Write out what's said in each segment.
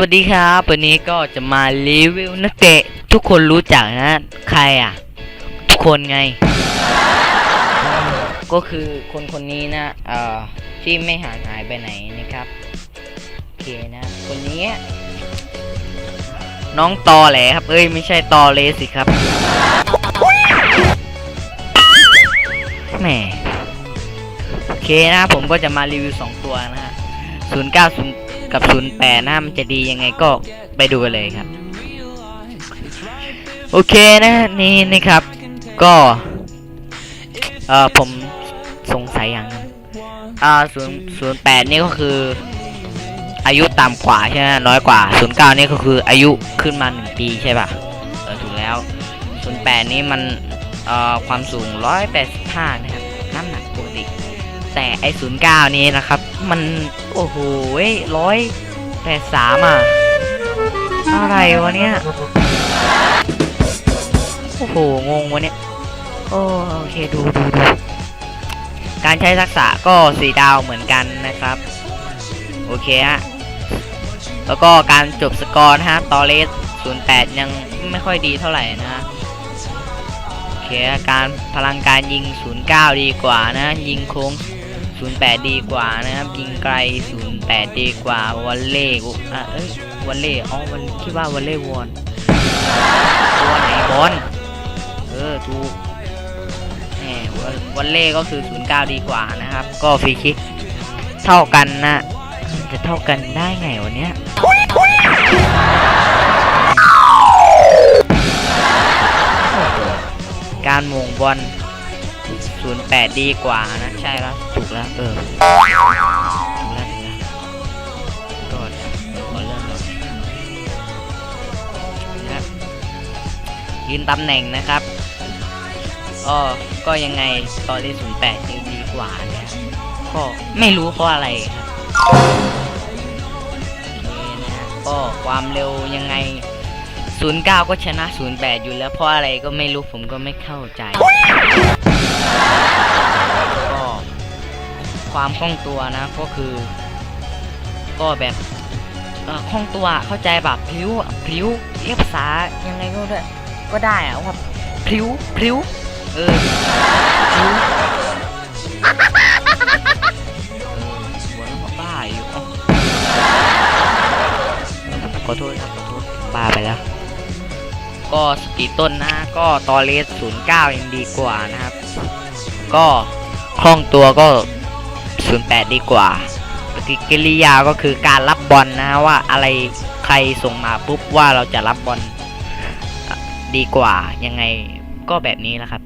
วัสดีครับ วันนี้ก็จะมารีวิวนักเตะ ทุกคนรู้จักนะ ใครอะ ทุกคนไง ก็คือคนคนนี้นะเอ่อที่ไม่หางหายไปไหนนะครับโอเคนะ คนนี้ น้องตอแหลครับ เอ้ยไม่ใช่ตอเลสิครับแหมโอเคนะผมก็จะมารีวิว 2 ตัวนะฮะ090 กับ08นะมันจะดียังไงก็ไปดูกันเลยครับ โอเคนะนี่นะครับ ก็เออผมสงสัยอย่างนึงอ่า0 08นี่ก็คืออายุต่ำกว่าใช่ไหมน้อยกว่า 09 นี่ก็คืออายุขึ้นมา 1 ปีใช่ป่ะ เออถูกแล้ว 08 นี่มันเอ่อความสูง 185นะ แต่ไอ้09นี้นะครับ มันโอ้โหร้อยแปดสามอะ อะไรวะเนี่ย โอ้โห งงวะเนี่ย โอโอเคดูดูดู การใช้ทักษะก็สีดาวเหมือนกันนะครับ โอเคฮะ แล้วก็การจบสกอร์นะฮะ ตอเลส08ยังไม่ค่อยดีเท่าไหร่นะฮะโอเค การพลังการยิง 09 ดีกว่านะ ยิงโค้ง 08 ดีกว่านะครับยิงไกล 08 ดีกว่าวอลเล่กูอะเอ้ยวอลเล่อ๋อวันคิดว่าวอลเล่วอนตัวไหนบอลเออถูกแหมวอลวอลเล่ก็คือ 09 ดีกว่านะครับ ก็ฟรีคิกเท่ากันนะจะเท่ากันได้ไงวันเนี้ยการหมงบอล08 ดีกว่านะ ใช่แล้ว แล้วเออถูกแล้วถูกแล้วก็ขอเริ่มเลยนะครับยืนตำแหน่งนะครับอ๋อก็ยังไงตอนที่08ยังดีกว่าเนี่ยก็ไม่รู้เพราะอะไรครับโอเคนะก็ความเร็วยังไง 09 ก็ชนะ 08 อยู่แล้วเพราะอะไรก็ไม่รู้ผมก็ไม่เข้าใจ ความคล่องตัวนะก็คือ ก็แบบคล่องตัวเข้าใจแบบพลิ้วพลิ้วเรียกภาษายังไงก็ได้ก็ได้อะว่าพลิ้วพลิ้วเออพลิ้วเออหัวเราบ้าอยู่ขอโทษครับขอโทษบ้าไปแล้ว ก็สปีดต้นนะก็ตอเลส09ยังดีกว่านะครับ ก็คล่องตัวก็ 08 ดีกว่าปฏิกิริยาก็คือการรับบอลนะว่าอะไรใครส่งมาปุ๊บว่าเราจะรับบอลดีกว่ายังไงก็แบบนี้แหละครับ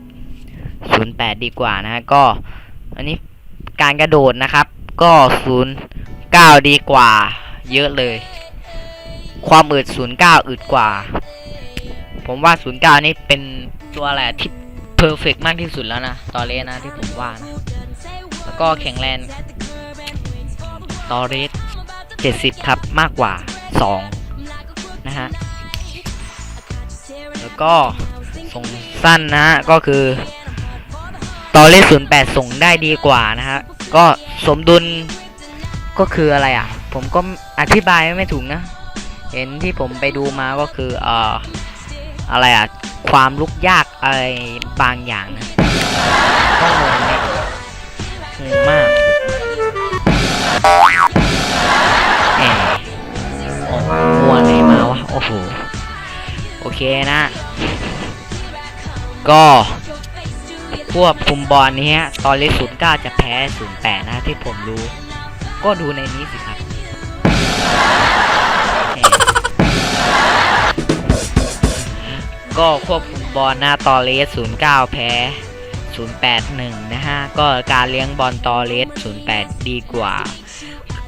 08 ดีกว่านะก็อันนี้การกระโดดนะครับ ก็ 09 ดีกว่า เยอะเลย ความอึด09อึดกว่า ผมว่า 09 นี่เป็นตัวอะไรที่เพอร์เฟกมากที่สุดแล้วนะ ตอเลนะที่ผมว่านะ แล้วก็แข็งแรงตอเรส70 ครับมากกว่า 2 นะฮะ แล้วก็ส่งสั้นนะฮะ ก็คือ ตอเรส08 ส่งได้ดีกว่านะฮะ ก็สมดุลก็คืออะไรอะ ผมก็อธิบายไม่ถูกนะ เห็นที่ผมไปดูมาก็คือเอ่ออะไรอะ ความลุกยากอะไรบางอย่างนะก็งง งงมากแหมโอ้มัวไหนมาวะ โอ้โห โอเคนะ ก็ควบคุมบอลนี้ฮะ ตอนเลขศูนย์เก้าจะแพ้ศูนย์แปดนะที่ผมรู้ ก็ดูในนี้สิครับ ก็ควบคุมบอลหน้าตอเลส09 แพ้ 081 นะฮะ ก็การเลี้ยงบอลตอเลส08 ดีกว่า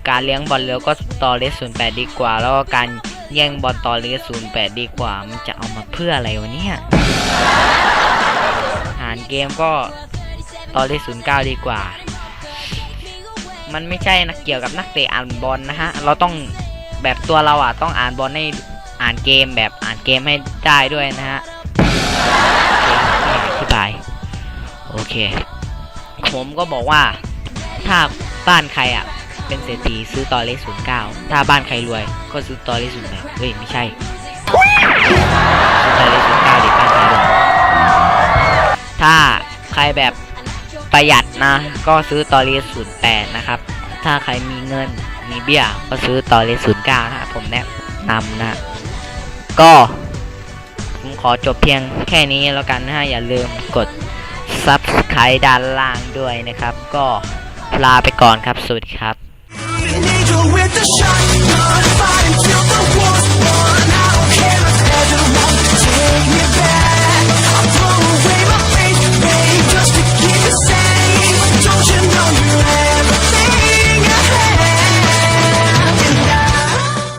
การเลี้ยงบอลเร็วก็ตอเลส08 ดีกว่า แล้วก็การแย่งบอลตอเลส08 ดีกว่า มันจะเอามาเพื่ออะไรวะเนี่ยหารเกมก็ตอเลส09 ดีกว่า มันไม่ใช่นะเกี่ยวกับนักเตะอ่านบอลนะฮะ เราต้องแบบตัวเราอะต้องอ่านบอลให้อ่านเกมแบบอ่านเกมให้ได้ด้วยนะฮะอธิบาย โอเค ผมก็บอกว่า ถ้าบ้านใครอะ เป็นเศรษฐีซื้อตอเลสศูนย์เก้าถ้าบ้านใครรวยก็ซื้อตอเลสศูนย์แปดเฮ้ยไม่ใช่ซื้อตอเลสศูนย์เก้าดิบ้านใครรวยถ้าใครแบบประหยัดนะ ก็ซื้อตอเลสศูนย์แปดนะครับ ถ้าใครมีเงินมีเบี้ยก็ซื้อตอเลสศูนย์เก้านะครับผมแนะนำนะก็ผมขอจบเพียงแค่นี้แล้วกันนะฮะอย่าลืมกด ซับสไครด้านล่างด้วยนะครับ ก็ลาไปก่อนครับ สวัสดีครับ